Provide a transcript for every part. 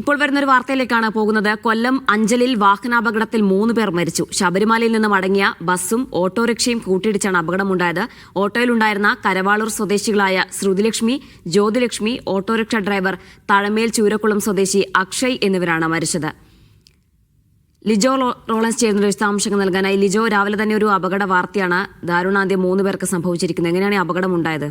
ഇപ്പോൾ വരുന്ന ഒരു വാർത്തയിലേക്കാണ് പോകുന്നത്. കൊല്ലം അഞ്ചലിൽ വാഹനാപകടത്തിൽ മൂന്ന് പേർ മരിച്ചു. ശബരിമലയിൽ നിന്ന് മടങ്ങിയ ബസ്സും ഓട്ടോറിക്ഷയും കൂട്ടിയിടിച്ചാണ് അപകടമുണ്ടായത്. ഓട്ടോയിലുണ്ടായിരുന്ന കരവാളൂർ സ്വദേശികളായ ശ്രുതിലക്ഷ്മി ജ്യോതിലക്ഷ്മി ഓട്ടോറിക്ഷ ഡ്രൈവർ തഴമേൽ ചൂരക്കുളം സ്വദേശി അക്ഷയ് എന്നിവരാണ് മരിച്ചത്. ലിജോ റോളൻസ് ചേരുന്ന വിശദാംശങ്ങൾ നൽകാനായി. ലിജോ രാവിലെ തന്നെ ഒരു അപകട വാർത്തയാണ് ദാരുണാന്ത്യം മൂന്ന് പേർക്ക് സംഭവിച്ചിരിക്കുന്നത്. എങ്ങനെയാണ് ഈ അപകടം ഉണ്ടായത്?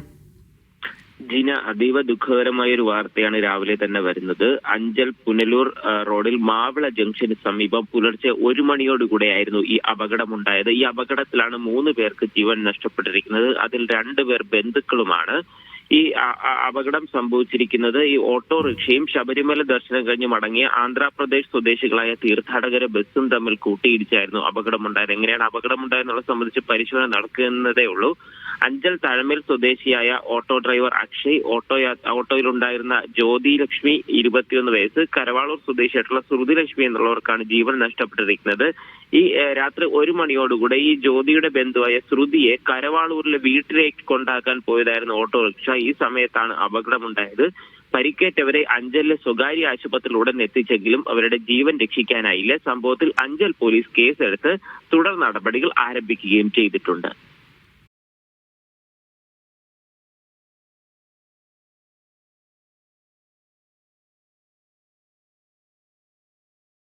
ജിന അതീവ ദുഃഖകരമായ ഒരു വാർത്തയാണ് രാവിലെ തന്നെ വരുന്നത്. അഞ്ചൽ പുനലൂർ റോഡിൽ മാവിള ജംഗ്ഷന് സമീപം പുലർച്ചെ ഒരു മണിയോടുകൂടെയായിരുന്നു ഈ അപകടമുണ്ടായത്. ഈ അപകടത്തിലാണ് മൂന്ന് പേർക്ക് ജീവൻ നഷ്ടപ്പെട്ടിരിക്കുന്നത്. അതിൽ രണ്ടുപേർ ബന്ധുക്കളുമാണ്. ഈ അപകടം സംഭവിച്ചിരിക്കുന്നത് ഈ ഓട്ടോറിക്ഷയും ശബരിമല ദർശനം കഴിഞ്ഞ് മടങ്ങിയ ആന്ധ്രാപ്രദേശ് സ്വദേശികളായ തീർത്ഥാടകരെ ബസ്സും തമ്മിൽ കൂട്ടിയിടിച്ചായിരുന്നു അപകടമുണ്ടായത്. എങ്ങനെയാണ് അപകടമുണ്ടായെന്നുള്ളത് സംബന്ധിച്ച് പരിശോധന നടക്കുന്നതേ ഉള്ളൂ. അഞ്ചൽ തഴമേൽ സ്വദേശിയായ ഓട്ടോ ഡ്രൈവർ അക്ഷയ് ഓട്ടോ ഓട്ടോയിലുണ്ടായിരുന്ന ജ്യോതി ലക്ഷ്മി ഇരുപത്തിയൊന്ന് വയസ്സ് കരവാളൂർ സ്വദേശിയായിട്ടുള്ള ശ്രുതി ലക്ഷ്മി എന്നുള്ളവർക്കാണ് ജീവൻ നഷ്ടപ്പെട്ടിരിക്കുന്നത്. ഈ രാത്രി ഒരു മണിയോടുകൂടെ ഈ ജ്യോതിയുടെ ബന്ധുവായ ശ്രുതിയെ കരവാളൂരിലെ വീട്ടിലേക്ക് കൊണ്ടാക്കാൻ പോയതായിരുന്നു ഓട്ടോറിക്ഷ. ഈ സമയത്താണ് അപകടമുണ്ടായത്. പരിക്കേറ്റവരെ അഞ്ചലിലെ സ്വകാര്യ ആശുപത്രിയിൽ ഉടൻ എത്തിച്ചെങ്കിലും അവരുടെ ജീവൻ രക്ഷിക്കാനായില്ല. സംഭവത്തിൽ അഞ്ചൽ പോലീസ് കേസെടുത്ത് തുടർ നടപടികൾ ആരംഭിക്കുകയും ചെയ്തിട്ടുണ്ട്.